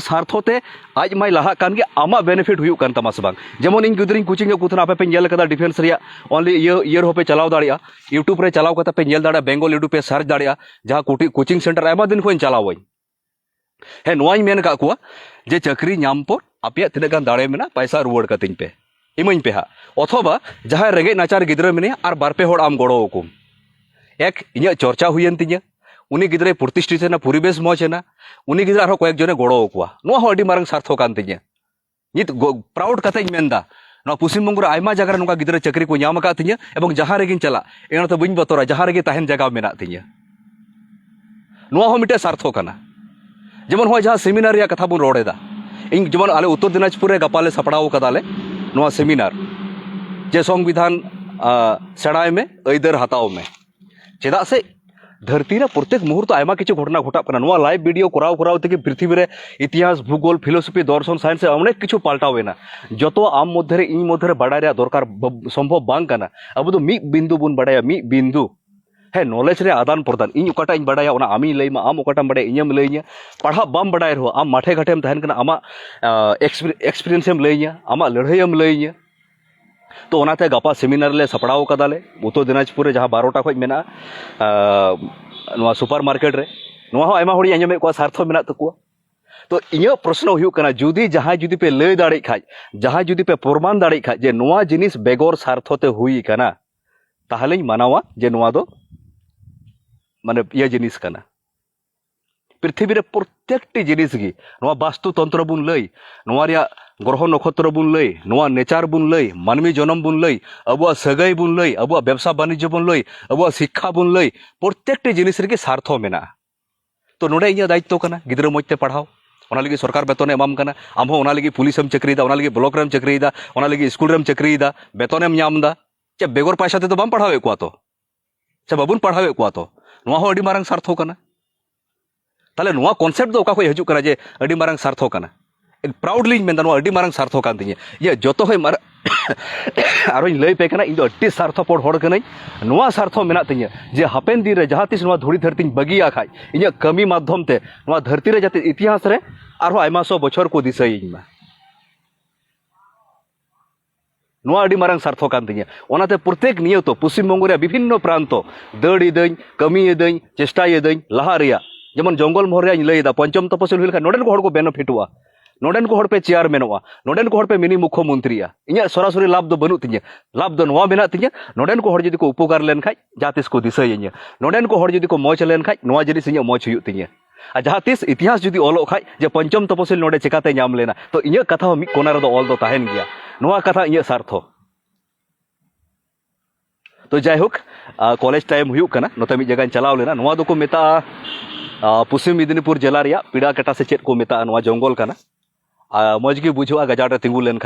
सार्थते आज मा लहा आम बेनिफिट होता से जमन इन गुदरी कोचिंग कूथन आपेपेल डिफेंस ओनली इयर होपे चलाव दाड़ा यूट्यूब चलाव करते पेल दाड़ा बेंगल यूट्यूब पे सार्च दाड़ा जहाँ कूटी, कूचिंग सेन्टर अमा दिन खुन चलाव हे नौ जे चाकरी नाम नामपोट आप तक दाड़े में पैसा रुआड़ती पे। इमें पे हाँ। अथवा जहाँ रेगे नाचार गिद्रे मे और बारपे हम गड़ो एक इन चर्चा हुए तीन उन्हीं गतिष्ठितना परेश मजेना उन्हीं गिरा और कैकजन गड़ो कोंग सार्थक नित प्राउड कथा ना पश्चिम बंगो आम जगह ना गिरा चाकरी को नाम तीन जहाँ रेगी चला। इनते तो बी बतर जहाँ रेगी तहन जगह मे तीनटे सार्थक जेमन जहाँ सेमिनार कथा बन रोड़े इन जेमन आल उत्तर दिनाजपुर गपाले सापड़े सेमिनार। जे संविधान सेड़ा में आदर हतावे चेदा से धरती प्रत्येक मुहूर्त आयमा कि घटना घटा करना लाइव भिडियो कराव कराव थेके पृथ्वी रे इतिहास, भूगोल फिलोसफी दर्शन सैंस अनेक किछु पलटाव जो जतो आम मध्ये रे इ बडा दरकार सम्भव बांग अब तो मी बिंदु बन बडाया, मी बिंदु। हे नॉलेज रे आदान प्रदान। इ ओकाटा इन बडाया ओना आमी आम ओकाटा बडे इनम लेइया पढा बम बडाय रहो। आम माठे घाटेम थान कना एक्सपीरियंस एम लेइया आमा लढैयम ᱛᱚ ᱚᱱᱟᱛᱮ ᱜᱟᱯᱟ ᱥᱮᱢᱤᱱᱟᱨ ᱞᱮ ᱥᱟᱯᱲᱟᱣ ᱠᱟᱫᱟᱞᱮ ᱩᱛᱛᱚᱨ ᱫᱤᱱᱟᱡᱽᱯᱩᱨ ᱨᱮ ᱡᱟᱦᱟᱸ ᱵᱟᱨᱚᱴᱟ ᱠᱷᱚᱡ ᱢᱮᱱᱟᱜᱼᱟ ᱱᱚᱣᱟ ᱥᱩᱯᱟᱨ ᱢᱟᱨᱠᱮᱴ ᱨᱮ ᱱᱚᱣᱟ ᱦᱚᱸ ᱟᱭᱢᱟ ᱦᱚᱲᱤᱧ ᱟᱸᱡᱚᱢᱮᱫ ᱠᱚᱣᱟ ᱥᱟᱨᱛᱷᱚ ᱢᱮᱱᱟᱜ ᱛᱟᱠᱚᱣᱟ ᱛᱚ ᱤᱧᱟᱹᱜ ᱯᱨᱚᱥᱱᱚ ᱦᱩᱭᱩᱜ ᱠᱟᱱᱟ ᱡᱩᱫᱤ ᱡᱟᱦᱟᱸᱭ ᱡᱩᱫᱤ ᱯᱮ ᱞᱟᱹᱭ ᱫᱟᱲᱮᱭᱟᱜ ᱠᱷᱟᱡ ᱡᱟᱦᱟᱸᱭ ᱡᱩᱫᱤ ᱯᱮ ᱯᱨᱚᱢᱟᱱ ᱫᱟᱲᱮᱭᱟᱜ ᱠᱷᱟᱡ ᱡᱮ ᱱᱚᱣᱟ ᱡᱤᱱᱤᱥ ᱵᱮᱜᱚᱨ ᱥᱟᱨᱛᱷᱚᱛᱮ ᱦᱩᱭ ᱠᱟᱱᱟ ᱛᱟᱦᱚᱞᱮᱧ ᱢᱟᱱᱟᱣᱟ ᱡᱮ ᱱᱚᱣᱟ ᱫᱚ ᱢᱟᱱᱮ ᱤᱭᱟᱹ ᱡᱤᱱᱤᱥ ᱠᱟᱱᱟ ᱯᱨᱤᱛᱷᱤᱵᱤ ᱨᱮ ᱯᱨᱚᱛᱮᱠᱴᱤ ᱡᱤᱱᱤᱥ ᱜᱮ ᱱᱚᱣᱟ ᱵᱟᱥᱛᱩ ᱛᱚᱱᱛᱨᱚ ᱵᱚᱱ ᱞᱟᱹᱭ ᱱᱚᱣᱟ ᱨᱮᱭᱟᱜ ᱜᱨᱚᱦᱚ ᱱᱚᱠᱷᱚᱛᱨᱚ ᱵᱚᱱ ᱞᱟᱹᱭ ᱱᱚᱣᱟ ᱱᱮᱪᱟᱨ ᱵᱚᱱ ᱞᱟᱹᱭ ᱢᱟᱹᱱᱢᱤ ᱡᱚᱱᱚᱢ ᱵᱚᱱ ᱞᱟᱹᱭ ᱟᱵᱚᱣᱟᱜ ᱥᱟᱹᱜᱟᱹᱭ ᱵᱚᱱ ᱞᱟᱹᱭ ᱟᱵᱚᱣᱟᱜ ᱵᱮᱵᱽᱥᱟ ᱵᱟᱹᱱᱤᱡᱡᱚ ᱵᱚᱱ ᱞᱟᱹᱭ ᱟᱵᱚᱣᱟᱜ ᱥᱤᱠᱠᱷᱟ ᱵᱚᱱ ᱞᱟᱹᱭ ᱯᱨᱚᱛᱮᱠᱴᱤ ᱡᱤᱱᱤᱥ ᱨᱮᱜᱮ ᱥᱟᱨᱛᱷᱚ ᱢᱮᱱᱟᱜᱼᱟ ᱛᱚ ᱱᱚᱰᱮ ᱤᱧᱟᱹᱜ ᱫᱟᱭᱤᱛᱛᱚ ᱠᱟᱱᱟ ᱜᱤᱫᱽᱨᱟᱹ ᱢᱚᱡᱽ ᱛᱮ ᱯᱟᱲᱦᱟᱣ ᱚᱱᱟ ᱞᱟᱹᱜᱤᱫ ᱥᱚᱨᱠᱟᱨ ᱵᱮᱛᱚᱱᱮ ᱮᱢᱟᱢ ᱠᱟᱱᱟ ᱟᱢ ᱦᱚᱸ ᱚᱱᱟ ᱞᱟᱹᱜᱤᱫ ᱯᱩᱞᱤᱥᱮᱢ ᱪᱟᱹᱠᱨᱤᱭᱮᱫᱟ ᱚᱱᱟ ᱞᱟᱹᱜᱤᱫ ᱵᱞᱚᱠ ᱨᱮᱢ ᱪᱟᱹᱠᱨᱤᱭᱮᱫᱟ ᱚᱱᱟ ᱞᱟᱹᱜᱤᱫ ᱥᱠᱩᱞ ᱨᱮᱢ ᱪᱟᱹᱠᱨᱤᱭᱮᱫᱟ ᱵᱮᱛᱚᱱᱮᱢ ᱧᱟᱢ ᱮᱫᱟ ᱪᱮ ᱵᱮᱜᱚᱨ ᱯᱚᱭᱥᱟ ᱛᱮᱫᱚ ᱵᱟᱢ ᱯᱟᱲᱦᱟᱣᱮᱫ ᱠᱚᱣᱟ ᱛᱚ ᱥᱮ ᱵᱟᱵᱚᱱ ᱯᱟᱲᱦᱟᱣᱮᱫ ᱠᱚᱣᱟ ᱛᱚ ᱱᱚᱣᱟ ᱦᱚᱸ ᱟᱹᱰᱤ ᱢᱟᱨᱟᱝ ᱥᱟᱨᱛᱷᱚ ᱠᱟᱱᱟ ᱛᱟᱦᱚᱞᱮ ᱱᱚᱣᱟ ᱠᱚᱱᱥᱮᱯᱴ ᱫᱚ ᱚᱠᱟ ᱠᱷᱚᱡ ᱦᱤᱡᱩᱜ ᱠᱟᱱᱟ ᱡᱮ ᱟᱹᱰᱤ ᱢᱟᱨᱟᱝ ᱥᱟᱨᱛᱷᱚ ᱠᱟᱱᱟ ᱯᱨᱟᱩᱰᱞᱤᱧ ᱢᱮᱱᱫᱟ ᱱᱚᱣᱟ ᱟᱹᱰᱤ ᱢᱟᱨᱟᱝ ᱥᱟᱨᱛᱷᱚ ᱠᱟᱱ ᱛᱤᱧᱟᱹ ᱤᱧᱟᱹᱜ ᱡᱚᱛᱚ ᱠᱷᱚᱡ ᱢᱟᱨᱟᱝ ᱟᱨᱚᱧ ᱞᱟᱹᱭ ᱯᱮ ᱠᱟᱱᱟ ᱤᱧ ᱫᱚ ᱟᱹᱰᱤ ᱥᱟᱨᱛᱷᱚᱯᱚᱲ ᱦᱚᱲ ᱠᱟᱹᱱᱟᱹᱧ ᱱᱚᱣᱟ ᱥᱟᱨᱛᱷᱚ ᱢᱮᱱᱟᱜ ᱛᱤᱧᱟᱹ ᱡᱮ ᱦᱟᱯᱮᱱ ᱫᱤᱱ ᱨᱮ ᱡᱟᱦᱟᱸ ᱛᱤᱥ ᱱᱚᱣᱟ ᱫᱷᱩᱲᱤ ᱫᱷᱟᱹᱨᱛᱤᱧ ᱵᱟᱹᱜᱤᱭᱟ ᱠᱷᱟᱡ ᱤᱧᱟᱹᱜ ᱠᱟᱹᱢᱤ ᱢᱟᱫᱽᱫᱷᱚᱢ ᱛᱮ ᱱᱚᱣᱟ ᱫᱷᱟᱹᱨᱛᱤ ᱨᱮ ᱡᱟᱛᱮ ᱤᱛᱤᱦᱟᱥ ᱨᱮ ᱟᱨᱦᱚᱸ ᱟᱭᱢᱟ ᱥᱚ ᱵᱚᱪᱷᱚᱨ ᱠᱚ ᱫᱤᱥᱟᱹᱭᱤᱧ ᱢᱟ ᱱᱚᱣᱟ ᱟᱹᱰᱤ ᱢᱟᱨᱟᱝ ᱥᱟᱨᱛᱷᱚ ᱠᱟᱱ ᱛᱤᱧᱟᱹ ᱚᱱᱟᱛᱮ ᱯᱨᱚᱛᱮᱠ ᱱᱤᱭᱟᱹ ᱛᱚ ᱯᱚᱥᱪᱤᱢ ᱵᱚᱝᱜᱚ ᱨᱮᱭᱟᱜ ᱵᱤᱵᱷᱤᱱᱱᱚ ᱯᱨᱟᱱᱛᱚ ᱫᱟᱹᱲ ᱤᱫᱟᱹᱧ ᱠᱟᱹᱢᱤᱭᱮᱫᱟᱹᱧ ᱪᱮᱥᱴᱟᱭᱮᱫᱟᱹᱧ ᱞᱟᱦᱟᱜ ᱨᱮᱭᱟᱜ जमन जंगल महर लैदा पंचम तपसिल बेनिफिटा नोन को पे चेयर मेवा नोन को पे मिनी मुख्यमंत्री इंटर सरासरी लाभ तो बनू तीन लाभ तो नवा मेना तीन नोन को जी को उपकार जहाँ को दिसाइए नोन को जी को मज लेन खा जिस मज होती जहाँ तीस इतिहास जुदी अल खे पंचम तपसिल नोड़े चेकाते नाम लेना तो इन कथा कोनार अलन गया कथा इं सार्थ तो जैक कॉलेज टाइम होना नोते मिट जगह चलावलेना को मेता पश्चिम मेदनिपुर जिला रिया, पीड़ा कटा से चेक जंगल का मजगे बुझे गजाड़े तीगू लेन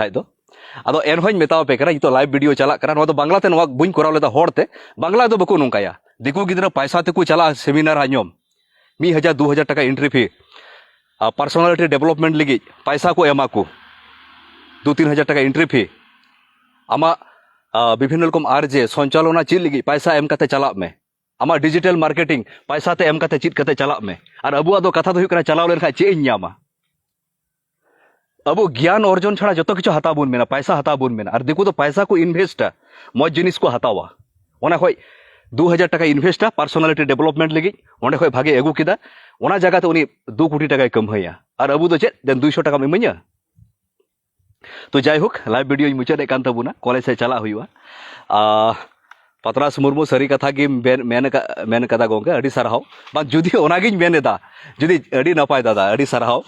अब एनहोंतावे जो तो लाइव भिडियो चलना बांगलाते बुँ करते बांगला बो नौकाया दिको गिरा पैसा तक चला सेमिनार आज मी हज़ार दो हज़ार टाक एंट्री फ़ी। पार्सनलिटी डेवलपमेंट लगी पैसा को एमा को। दो तीन हज़ार टाक एंट्री फ़ी। आम विभिन्न रकम आर जे, संचालना चीज़ लगी, पैसा एम चला में। ᱟᱢᱟᱜ ᱰᱤᱡᱤᱴᱮᱞ ᱢᱟᱨᱠᱮᱴᱤᱝ ᱯᱟᱭᱥᱟ ᱛᱮ ᱮᱢ ᱠᱟᱛᱮ ᱪᱮᱫ ᱠᱟᱛᱮ ᱪᱟᱞᱟᱜ ᱢᱮ ᱟᱨ ᱟᱵᱚᱣᱟᱜ ᱫᱚ ᱠᱟᱛᱷᱟ ᱫᱚ ᱦᱩᱭᱩᱜ ᱠᱟᱱᱟ ᱪᱟᱞᱟᱣ ᱞᱮᱱᱠᱷᱟᱱ ᱪᱮᱫ ᱤᱧ ᱧᱟᱢᱟ ᱟᱵᱚ ᱜᱮᱭᱟᱱ ᱚᱨᱡᱚᱱ ᱪᱷᱟᱲᱟ ᱡᱚᱛᱚ ᱠᱤᱪᱷᱩ ᱦᱟᱛᱟᱣ ᱵᱚᱱ ᱢᱮᱱᱟ ᱯᱟᱭᱥᱟ ᱦᱟᱛᱟᱣ ᱵᱚᱱ ᱢᱮᱱᱟ ᱟᱨ ᱫᱤᱠᱩ ᱫᱚ ᱯᱟᱭᱥᱟ ᱠᱚ ᱤᱱᱵᱷᱮᱥᱴᱟ ᱢᱚᱡᱽ ᱡᱤᱱᱤᱥ ᱠᱚ ᱦᱟᱛᱟᱣᱟ ᱚᱱᱟ ᱠᱷᱚᱡ দু হাজার টাকা ইনভেস্টা পার্সোনালিটি ডেভেলপমেন্ট লাগি অনেক হয় ভাগে এগু কেদা ওনা জায়গাতে উনি দু কোটি টাকায় কামাইয়া আর আবু তো চেত দেন দুইশো টাকা ইমাইয়া তো যাই হোক লাইভ ভিডিও মুচাদ কান তাবুনা কলেজে চালা হইয়া पतरास मुरमु सारी कथा मेन कदा गोमे सारा बा जुदी ओनागीदा जुदी नपाय दादा सारा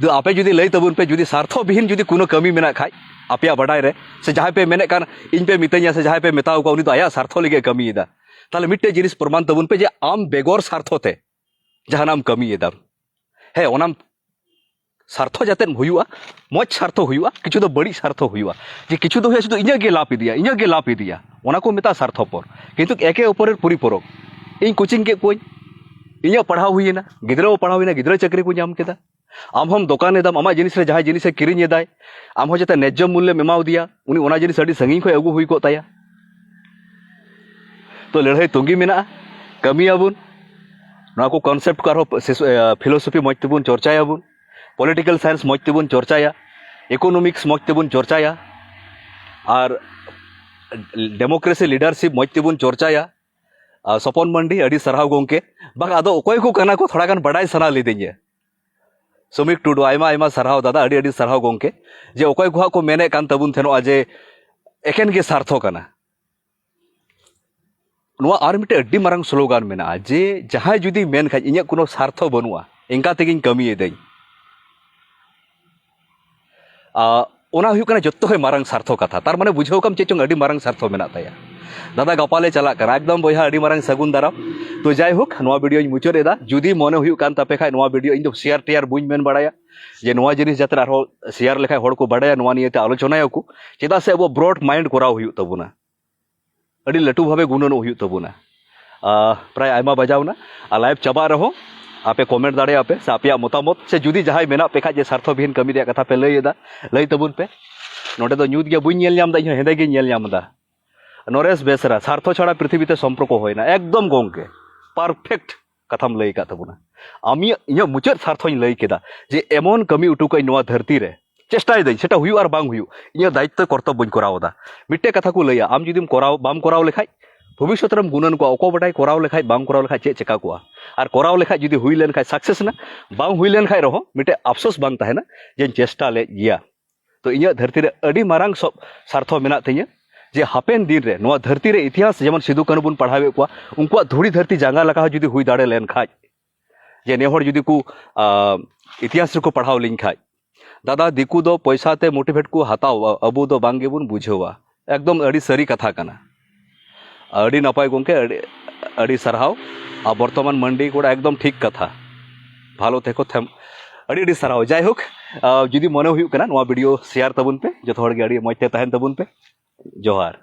जो आपे जुदी लै तबन पे जुदी सार्थो बिहन जुदी कुनो कमी मे खा आपे बाडाई से जहाँ पे मेने इनपे मितेंगे से जहाँ पे मेता को तो आया सार्थो लगे कमी तेल मिट्टे जिन प्रमाण तबन पे जे आम बेगर सार्थो थे, जहाँ कमी हे सार्थ जाते मज सार्थ कि बड़ी सार्थ जे कि इंगे लाभ इदिया इंगे लाभ इदिया मेता सार्थ पर। कितु एके ऊपर परिपरक इन कोचिंग के कोई इंजा पढ़ा होना गिद्रो पढ़ा गिद्रा चाकरी को आम हम दोकान एदम आम जिस जिन कीरी एदाय आम हम जैसे न्याज्य मूल्य मेमा जिस सांगी खो अगू हो तो लड़ाई तुंगी में कमी आबन कन्सेप्ट फिलोसफी मज तेबन चर्चा पॉलिटिकल साइंस मज़ते बन चर्चाया इकोनॉमिक्स मज़ते बन चर्चाया और डेमोक्रेसी लीडरशिप मज़ते बन चर्चाया सपन मंडी सारा गमे बाद को थोड़ा बड़ा सना लिदीजे सुमिक टुडू आमा आमा सारा दादा अभी सारा गमे जे अनेकनों जे एखन के सार्थक स्लोगान मे जे जहाँ जुदी मेन खाज इन सार्थ बनू इनका कमी इदाई ᱚᱱᱟ ᱦᱩᱭᱩᱜ ᱠᱟᱱᱟ ᱡᱚᱛᱚ ᱠᱷᱚᱱ ᱢᱟᱨᱟᱝ ᱥᱟᱨᱛᱷᱚ ᱠᱟᱛᱷᱟ ᱛᱟᱨ ᱢᱟᱱᱮ ᱵᱩᱡᱷᱟᱹᱣ ᱠᱟᱢ ᱪᱮᱫ ᱪᱚᱝ ᱟᱹᱰᱤ ᱢᱟᱨᱟᱝ ᱥᱟᱨᱛᱷᱚ ᱢᱮᱱᱟᱜ ᱛᱟᱭᱟ ᱫᱟᱫᱟ ᱜᱟᱯᱟ ᱞᱮ ᱪᱟᱞᱟᱜ ᱠᱟᱱᱟ ᱮᱠᱫᱚᱢ ᱵᱚᱭᱦᱟ ᱟᱹᱰᱤ ᱢᱟᱨᱟᱝ ᱥᱟᱹᱜᱩᱱ ᱫᱟᱨᱟᱢ ᱛᱚ ᱡᱟᱭᱦᱳᱠ ᱱᱚᱣᱟ ᱵᱷᱤᱰᱤᱭᱳᱧ ᱢᱩᱪᱟᱹᱫ ᱮᱫᱟ ᱡᱩᱫᱤ ᱢᱚᱱᱮ ᱦᱩᱭᱩᱜ ᱠᱟᱱ ᱛᱟᱯᱮ ᱠᱷᱟᱡ ᱱᱚᱣᱟ ᱵᱷᱤᱰᱤᱭᱳ ᱤᱧ ᱫᱚ ᱥᱮᱭᱟᱨ ᱴᱮᱭᱟᱨ ᱵᱟᱹᱧ ᱢᱮᱱ ᱵᱟᱲᱟᱭᱟ ᱡᱮ ᱱᱚᱣᱟ ᱡᱤᱱᱤᱥ ᱡᱟᱛᱮ ᱟᱨᱦᱚᱸ ᱥᱮᱭᱟᱨ ᱞᱮᱠᱷᱟᱡ ᱦᱚᱲ ᱠᱚ ᱵᱟᱰᱟᱭᱟ ᱱᱚᱣᱟ ᱱᱤᱭᱮᱛᱮ ᱟᱞᱳᱪᱚᱱᱟᱭᱟᱠᱚ ᱪᱮᱫᱟᱜ ᱥᱮ ᱟᱵᱚ ᱵᱨᱚᱰ ᱢᱟᱭᱤᱱᱰ ᱠᱚᱨᱟᱣ ᱦᱩᱭᱩᱜ ᱛᱟᱵᱚᱱᱟ ᱟᱹᱰᱤ ᱞᱟᱹᱴᱩ ᱵᱷᱟᱵᱮ ᱜᱩᱱᱟᱹᱱᱚᱜ ᱦᱩᱭᱩᱜ ᱛᱟᱵᱚᱱᱟ ᱯᱨᱟᱭ ᱟᱭᱢᱟ ᱵᱟᱡᱟᱣᱱᱟ ᱟᱨ ᱞᱟᱭᱤᱵᱷ ᱪᱟᱵᱟᱜ ᱨᱮᱦᱚᱸ ᱟᱯᱮ ᱠᱚᱢᱮᱱᱴ ᱫᱟᱲᱮᱭᱟᱜ ᱯᱮ ᱥᱮ ᱟᱯᱮᱭᱟᱜ ᱢᱚᱛᱟᱢᱚᱛ ᱥᱮ ᱡᱩᱫᱤ ᱡᱟᱦᱟᱸᱭ ᱢᱮᱱᱟᱜ ᱯᱮ ᱠᱷᱟᱡ ᱡᱮ ᱥᱟᱨᱛᱷᱚᱵᱤᱦᱤᱱ ᱠᱟᱹᱢᱤ ᱨᱮᱭᱟᱜ ᱠᱟᱛᱷᱟ ᱯᱮ ᱞᱟᱹᱭᱮᱫᱟ ᱞᱟᱹᱭ ᱛᱟᱵᱚᱱ ᱯᱮ ᱱᱚᱰᱮ ᱫᱚ ᱧᱩᱛ ᱜᱮ ᱵᱟᱹᱧ ᱧᱮᱞ ᱧᱟᱢ ᱮᱫᱟ ᱤᱧ ᱦᱚᱸ ᱦᱮᱸᱫᱮ ᱜᱤᱧ ᱧᱮᱞ ᱧᱟᱢ ᱮᱫᱟ নরেশ বেসরা স্বার্থ ছাড়া পৃথিবীতে সম্পর্ক হয় না একদম গঙ্কে পারফেক্ট কথাম লই কাত বনা আমি ইয়া মুচার স্বার্থই লই কেদা যে এমন কমি উটুকাই নোয়া ধরতি রে চেষ্টাই দেই সেটা হুইউ আর বাং হুইউ ইয়া দায়িত্ব কর্তব্য করাওদা মিটে কথা কো লইয়া আম যদিম করাও বাম করাও লেখাই भविष्य रम गुणन को करावे चे चेकाले जी हुई लेन सक्सेना बांग हुई लेन रहो, मिटे अफसोस बांग तहना जे चेष्टा ले गया तो इन धरती मारंग सार्थो मे जे हापेन दिन रे नवा धरती रे इतिहास जेमन सिदू कानू बन पढ़ावे को उनको धूड़ी धरती जांगा लगा जुदी हुई दाड़े लेन खाज जे ने जुदी को इतिहास को पढ़ाव लिंग खाज दादा दिकू दो, पैसा ते मोटिवेट को हताओ अबू दो बांगे बन बुझेवा एकदम अड़ी सरी कथा कना। ᱟᱹᱰᱤ ᱱᱟᱯᱟᱭ ᱜᱚᱢᱠᱮ ᱟᱹᱰᱤ ᱟᱹᱰᱤ ᱥᱟᱨᱦᱟᱣ ᱟᱨ ᱵᱚᱨᱛᱚᱢᱟᱱ ᱢᱟᱱᱰᱤ ᱠᱚᱲᱟ ᱮᱠᱫᱚᱢ ᱴᱷᱤᱠ ᱠᱟᱛᱷᱟ ᱵᱷᱟᱞᱚ ᱛᱮᱠᱚ ᱛᱮᱢ ᱟᱹᱰᱤ ᱟᱹᱰᱤ ᱥᱟᱨᱦᱟᱣ ᱡᱟᱭᱦᱳᱠ ᱡᱩᱫᱤ ᱢᱚᱱᱮ ᱦᱩᱭᱩᱜ ᱠᱟᱱᱟ ᱱᱚᱣᱟ ᱵᱷᱤᱰᱤᱭᱳ ᱥᱮᱭᱟᱨ ᱛᱟᱵᱚᱱ ᱯᱮ ᱡᱚᱛᱚ ᱦᱚᱲ ᱜᱮ ᱟᱹᱰᱤ ᱢᱚᱡᱽ ᱛᱮ ᱛᱟᱦᱮᱱ ᱛᱟᱵᱚᱱ ᱯᱮ ᱡᱚᱦᱟᱨ